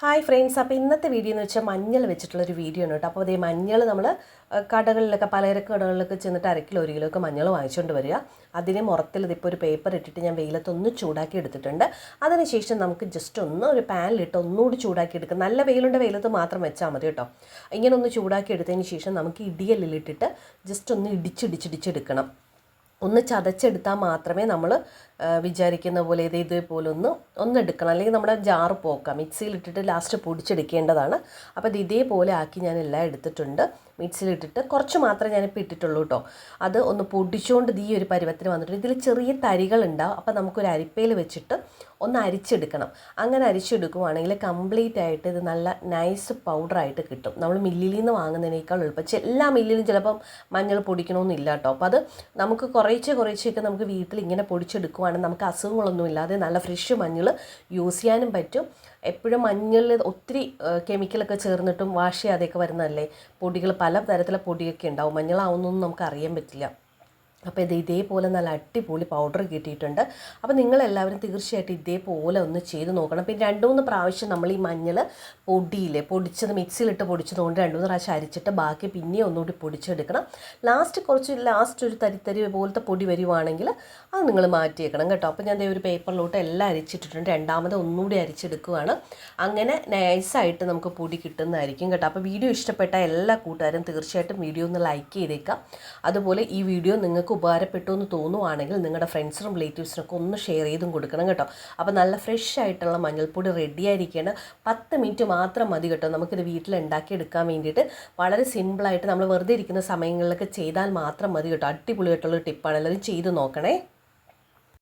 Hi friends. അപ്പോൾ ഇന്നത്തെ video എന്ന് വെച്ചാൽ മഞ്ഞൾ വെച്ചിട്ടുള്ളൊരു വീഡിയോ ആണ് കേട്ടോ. അപ്പോൾ അതേ മഞ്ഞൾ നമ്മൾ കടകളിലൊക്കെ പലചരക്ക് കടകളിലൊക്കെ ചെന്നിട്ട് അരക്കിലോ കിലോ ഒരു കിലോ ഒക്കെ മഞ്ഞൾ വാങ്ങിച്ചുകൊണ്ട് വരിക. അതിനെ മുറത്തിൽ ഇതിപ്പോൾ ഒരു പേപ്പർ ഇട്ടിട്ട് ഞാൻ വെയിലത്തൊന്ന് ചൂടാക്കി എടുത്തിട്ടുണ്ട്. അതിനുശേഷം നമുക്ക് ജസ്റ്റ് ഒന്ന് ഒരു പാനിലിട്ട് ഒന്നുകൂടി ചൂടാക്കി എടുക്കുക നല്ല വെയിലുണ്ട് വെയിലത്ത് മാത്രം വെച്ചാൽ മതി കേട്ടോ. ഇങ്ങനെ ഒന്ന് ചൂടാക്കി എടുത്തതിന് ശേഷം നമുക്ക് ഇടിയലിലിട്ടിട്ട് ജസ്റ്റ് ഒന്ന് ഇടിച്ചിടിച്ചിടിച്ചെടുക്കണം ഒന്ന് ചതച്ചെടുത്താൽ മാത്രമേ നമ്മൾ വിചാരിക്കുന്ന പോലെ ഇത് ഇതേപോലെ ഒന്ന് ഒന്ന് എടുക്കണം. അല്ലെങ്കിൽ നമ്മുടെ ജാറ് പോക്കാം. മിക്സിയിലിട്ടിട്ട് ലാസ്റ്റ് പൊടിച്ചെടുക്കേണ്ടതാണ്. അപ്പോൾ ഇത് ഇതേപോലെ ആക്കി ഞാൻ എല്ലാം എടുത്തിട്ടുണ്ട്. മിക്സിയിലിട്ടിട്ട് കുറച്ച് മാത്രമേ ഞാനിപ്പോൾ ഇട്ടിട്ടുള്ളൂ കേട്ടോ അത് ഒന്ന് പൊടിച്ചുകൊണ്ട് ഈ ഒരു പരുവത്തിന് വന്നിട്ടുണ്ട് ഇതിൽ ചെറിയ തരികൾ ഉണ്ടാവും. അപ്പോൾ നമുക്കൊരു അരിപ്പയിൽ വെച്ചിട്ട് ഒന്ന് അരിച്ചെടുക്കണം. അങ്ങനെ അരിച്ചെടുക്കുവാണെങ്കിൽ കംപ്ലീറ്റ് ആയിട്ട് ഇത് നല്ല നൈസ് പൗഡറായിട്ട് കിട്ടും. നമ്മൾ മില്ലിൽ നിന്ന് വാങ്ങുന്നതിനേക്കാൾ എളുപ്പം. എല്ലാ മില്ലിലും ചിലപ്പം മഞ്ഞൾ പൊടിക്കണമെന്നില്ല കേട്ടോ അപ്പോൾ അത് നമുക്ക് കുറേശ്ശെ കുറേശ്ശെയൊക്കെ നമുക്ക് വീട്ടിൽ ഇങ്ങനെ പൊടിച്ചെടുക്കുവാണെങ്കിൽ നമുക്ക് അസുഖങ്ങളൊന്നും ഇല്ലാതെ നല്ല ഫ്രഷ് മഞ്ഞൾ യൂസ് ചെയ്യാനും പറ്റും. എപ്പോഴും മഞ്ഞളിൽ ഒത്തിരി കെമിക്കലൊക്കെ ചേർന്നിട്ടും വാഷ് ചെയ്യാതെയൊക്കെ വരുന്നതല്ലേ? പൊടികൾ പല തരത്തിലുള്ള പൊടിയൊക്കെ ഉണ്ടാവും. മഞ്ഞളാവുന്നൊന്നും നമുക്ക് അറിയാൻ പറ്റില്ല. അപ്പോൾ ഇത് ഇതേപോലെ നല്ല അടിപൊളി പൗഡർ കിട്ടിയിട്ടുണ്ട്. അപ്പോൾ നിങ്ങളെല്ലാവരും തീർച്ചയായിട്ടും ഇതേപോലെ ഒന്ന് ചെയ്ത് നോക്കണം. പിന്നെ രണ്ട് മൂന്ന് പ്രാവശ്യം നമ്മൾ ഈ മഞ്ഞൾ പൊടിയിൽ പൊടിച്ചത് മിക്സിയിലിട്ട് പൊടിച്ചത് കൊണ്ട് രണ്ട് മൂന്ന് പ്രാവശ്യം അരിച്ചിട്ട് ബാക്കി പിന്നെ ഒന്നുകൂടി പൊടിച്ചെടുക്കണം. ലാസ്റ്റ് കുറച്ച് ലാസ്റ്റ് ഒരു തരിത്തരി പോലത്തെ പൊടി വരുവാണെങ്കിൽ അത് നിങ്ങൾ മാറ്റിയേക്കണം കേട്ടോ. അപ്പോൾ ഞാൻ ഒരു പേപ്പറിലോട്ട് എല്ലാം അരിച്ചിട്ടിട്ടുണ്ട്. രണ്ടാമത് ഒന്നുകൂടി അരിച്ചെടുക്കുകയാണ് അങ്ങനെ നൈസായിട്ട് നമുക്ക് പൊടി കിട്ടുന്നതായിരിക്കും കേട്ടോ. അപ്പോൾ വീഡിയോ ഇഷ്ടപ്പെട്ട എല്ലാ കൂട്ടുകാരും തീർച്ചയായിട്ടും വീഡിയോ ഒന്ന് ലൈക്ക് ചെയ്തേക്കാം. അതുപോലെ ഈ വീഡിയോ നിങ്ങൾക്ക് ഉപകാരപ്പെട്ടു എന്ന് തോന്നുവാണെങ്കിൽ നിങ്ങളുടെ ഫ്രണ്ട്സിനും റിലേറ്റീവ്സിനൊക്കെ ഒന്ന് ഷെയർ ചെയ്തും കൊടുക്കണം കേട്ടോ. അപ്പോൾ നല്ല ഫ്രഷ് ആയിട്ടുള്ള മഞ്ഞൾപ്പൊടി റെഡി ആയിരിക്കേണ്ട പത്ത് മിനിറ്റ് മാത്രം മതി കേട്ടോ. നമുക്കിത് വീട്ടിൽ ഉണ്ടാക്കി എടുക്കാൻ വേണ്ടിയിട്ട്. വളരെ സിമ്പിളായിട്ട് നമ്മൾ വെറുതെ ഇരിക്കുന്ന സമയങ്ങളിലൊക്കെ ചെയ്താൽ മാത്രം മതി കേട്ടോ. അടിപൊളിയായിട്ടുള്ള ടിപ്പാണ് എല്ലാവരും ചെയ്ത് നോക്കണേ.